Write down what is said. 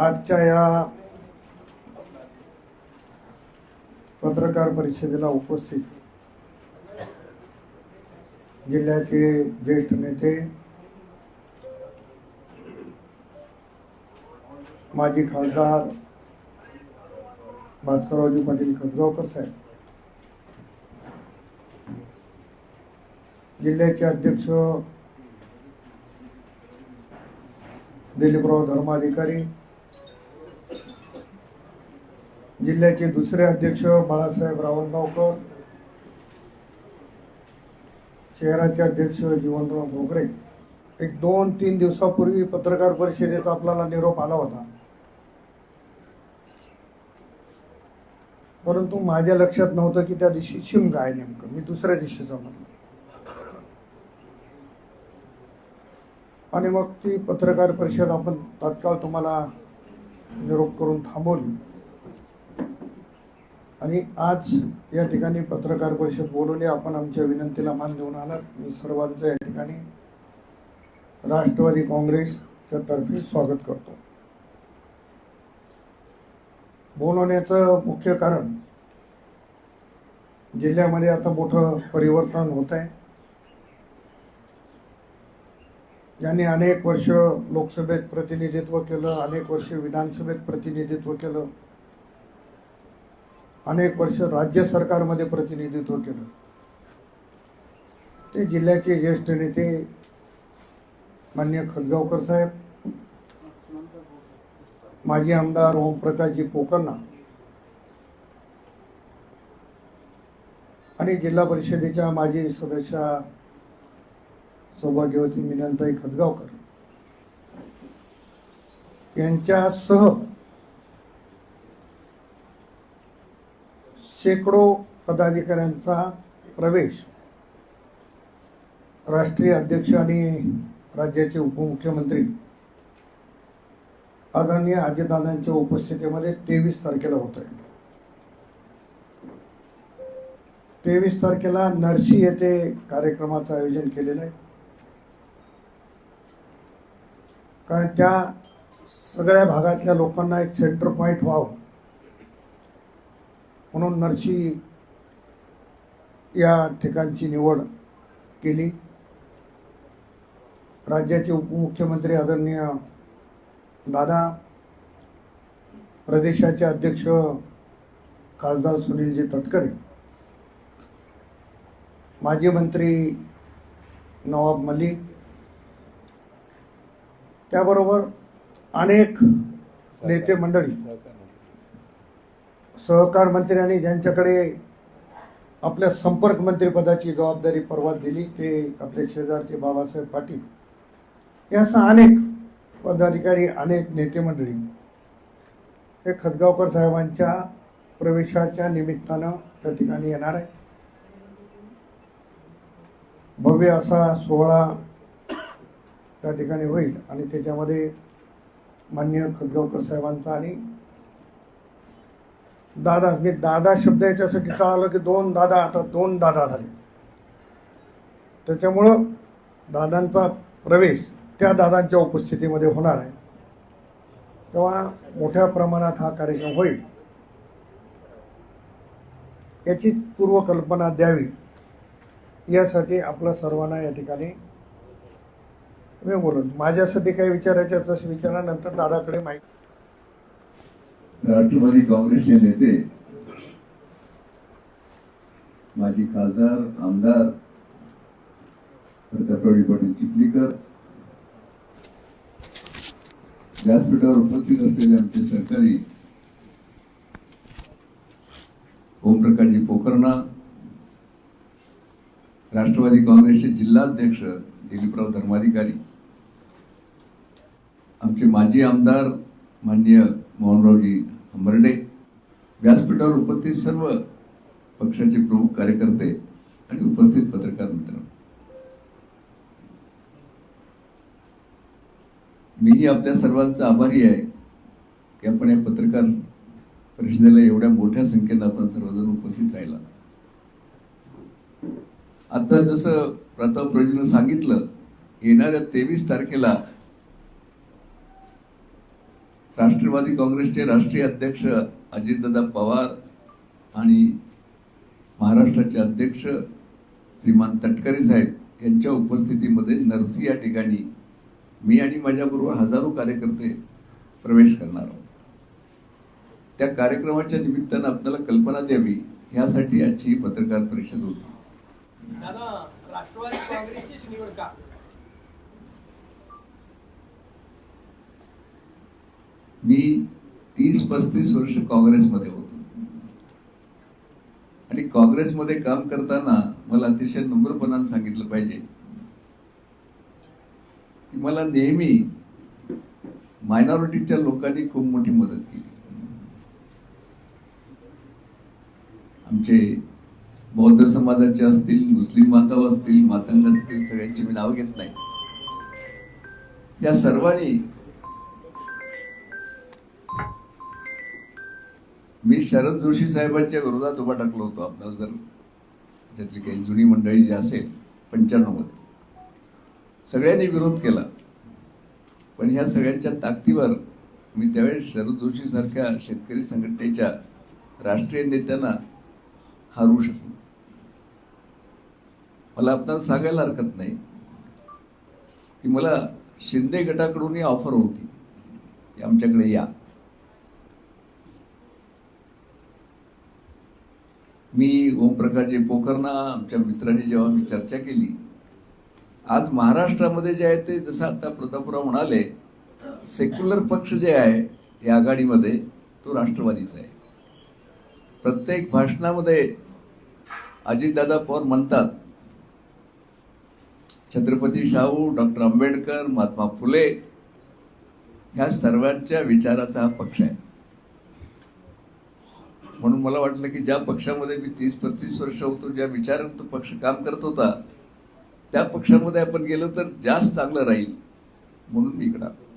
आजच्या या पत्रकार परिषदेला उपस्थित जिल्ह्याचे ज्येष्ठ नेते माजी खासदार भास्कररावजी पाटील खतगावकर साहेब जिल्ह्याचे अध्यक्ष दिलीपराव धर्माधिकारी जिल्ह्याचे दुसरे अध्यक्ष बाळासाहेब रावणगावकर शहराचे अध्यक्ष जीवनराव भोगरे. एक दोन तीन दिवसापूर्वी पत्रकार परिषदेचा आपल्याला निरोप आला होता. परंतु माझ्या लक्षात नव्हतं की त्या दिवशी शिमगा आहे नेमकं. मी दुसऱ्या दिवशी समजलो आणि मग ती पत्रकार परिषद आपण तात्काळ तुम्हाला निरोप करून थांबवली. आणि आज या ठिकाणी पत्रकार परिषद बोलवली. आपण आमच्या विनंतीला मान देऊन आलात. मी सर्वांचं या ठिकाणी राष्ट्रवादी काँग्रेसच्या तर्फे स्वागत करतो. बोलवण्याचं मुख्य कारण जिल्ह्यामध्ये आता मोठं परिवर्तन होत आहे. ज्यांनी अनेक वर्ष लोकसभेत प्रतिनिधित्व केलं अनेक वर्ष विधानसभेत प्रतिनिधित्व केलं अनेक वर्ष राज्य सरकारमध्ये प्रतिनिधित्व केलं. ते जिल्ह्याचे ज्येष्ठ नेते मान्य खतगावकर साहेब माजी आमदार ओमप्रकाशजी पोकरणा आणि जिल्हा परिषदेच्या माजी सदस्या सौभाग्यवती मिनलताई खतगावकर यांच्यासह शेकडो पदाधिकाऱ्यांचा प्रवेश राष्ट्रीय अध्यक्ष आणि राज्याचे उपमुख्यमंत्री आदरणीय अजितदादांच्या उपस्थितीमध्ये तेवीस तारखेला होत आहे. तेवीस तारखेला नरसी येथे कार्यक्रमाचं आयोजन केलेलं आहे. कारण त्या सगळ्या भागातल्या लोकांना एक सेंटर पॉईंट व्हावं म्हणून नरशी या ठिकाणची निवड केली. राज्याचे उपमुख्यमंत्री आदरणीय दादा प्रदेशाचे अध्यक्ष खासदार सुनीलजी तटकरे माजी मंत्री नवाब मलिक त्याबरोबर अनेक नेते मंडळी सहकार मंत्र्यांनी ज्यांच्याकडे आपल्या संपर्क मंत्रीपदाची जबाबदारी परवा दिली ते आपले शेजारचे बाबासाहेब पाटील यासह अनेक पदाधिकारी अनेक नेते मंडळी हे खतगावकर साहेबांच्या प्रवेशाच्या निमित्तानं त्या ठिकाणी येणार आहे भव्य असा सोहळा त्या ठिकाणी होईल आणि त्याच्यामध्ये मान्य खतगावकर साहेबांचा आणि दादा मी दादा शब्द याच्यासाठी टाळालो की दोन दादा आता दोन दादा झाले. त्याच्यामुळं दादांचा प्रवेश त्या दादांच्या उपस्थितीमध्ये होणार आहे. तेव्हा मोठ्या प्रमाणात हा कार्यक्रम होईल. याची पूर्वकल्पना द्यावी. यासाठी आपल्या सर्वांना या ठिकाणी मी बोलून माझ्यासाठी काही विचारायचं तसं विचारानंतर दादाकडे माहिती राष्ट्रवादी काँग्रेसचे नेते माजी खासदार आमदार प्रतापरावजी पाटील चिखलीकर व्यासपीठावर उपस्थित असलेले आमचे सरकारी ओमप्रकाशजी पोखरणा राष्ट्रवादी काँग्रेसचे जिल्हाध्यक्ष दिलीपराव धर्माधिकारी आमचे माजी आमदार माननीय मोहनरावजी हंबर्डे व्यासपीठावर उपस्थित सर्व पक्षाचे प्रमुख कार्यकर्ते आणि उपस्थित पत्रकार मित्र. मीही आपल्या सर्वांचा आभारी आहे की आपण या पत्रकार परिषदेला एवढ्या मोठ्या संख्येनं आपण सर्वजण उपस्थित राहिला. आता जसं प्रताप प्रजीनं सांगितलं येणाऱ्या तेवीस तारखेला राष्ट्रवादी काँग्रेसचे राष्ट्रीय अध्यक्ष अजितदादा पवार आणि महाराष्ट्राचे अध्यक्ष श्रीमान तटकरे साहेब यांच्या उपस्थितीमध्ये नरसी या ठिकाणी मी आणि माझ्याबरोबर हजारो कार्यकर्ते प्रवेश करणार आहोत. त्या कार्यक्रमाच्या निमित्तानं आपल्याला कल्पना द्यावी ह्यासाठी आजची पत्रकार परिषद होती. दादा राष्ट्रवादी काँग्रेसची निवड का? मी तीस पस्तीस वर्ष काँग्रेसमध्ये होतो. आणि काँग्रेसमध्ये काम करताना मला अतिशय नम्रपणाने सांगितलं पाहिजे की मला नेहमी मायनॉरिटीच्या लोकांनी खूप मोठी मदत केली. आमचे बौद्ध समाजाचे असतील मुस्लिम बांधव असतील मातंग असतील सगळ्यांची मी नाव घेत नाही. त्या सर्वांनी शरद जोशी साहेबांच्या विरोधात उभा टाकलो होतो आपल्याला जर त्यातली काही जुनी मंडळी जी असेल पंच्याण्णवमध्ये. सगळ्यांनी विरोध केला. पण ह्या सगळ्यांच्या ताकदीवर मी त्यावेळेस शरद जोशीसारख्या शेतकरी संघटनेच्या राष्ट्रीय नेत्यांना हरवू शकलो. मला आपल्याला सांगायला हरकत नाही की मला शिंदे गटाकडूनही ऑफर होती. की आमच्याकडे या. मी ओमप्रकाशजी पोखरना आमच्या मित्रांनी जेव्हा मी चर्चा केली आज महाराष्ट्रामध्ये जे आहे ते जसं आता प्रतापराव म्हणाले सेक्युलर पक्ष जे आहे या आघाडीमध्ये तो राष्ट्रवादीचा आहे. प्रत्येक भाषणामध्ये अजितदादा पवार म्हणतात छत्रपती शाहू डॉक्टर आंबेडकर महात्मा फुले ह्या सर्वांच्या विचाराचा हा पक्ष आहे. म्हणून मला वाटलं की ज्या पक्षामध्ये मी तीस पस्तीस वर्ष होतो ज्या विचारानं तो पक्ष काम करत होता त्या पक्षामध्ये आपण गेलो तर जास्त चांगलं राहील म्हणून मी इकडं आलो.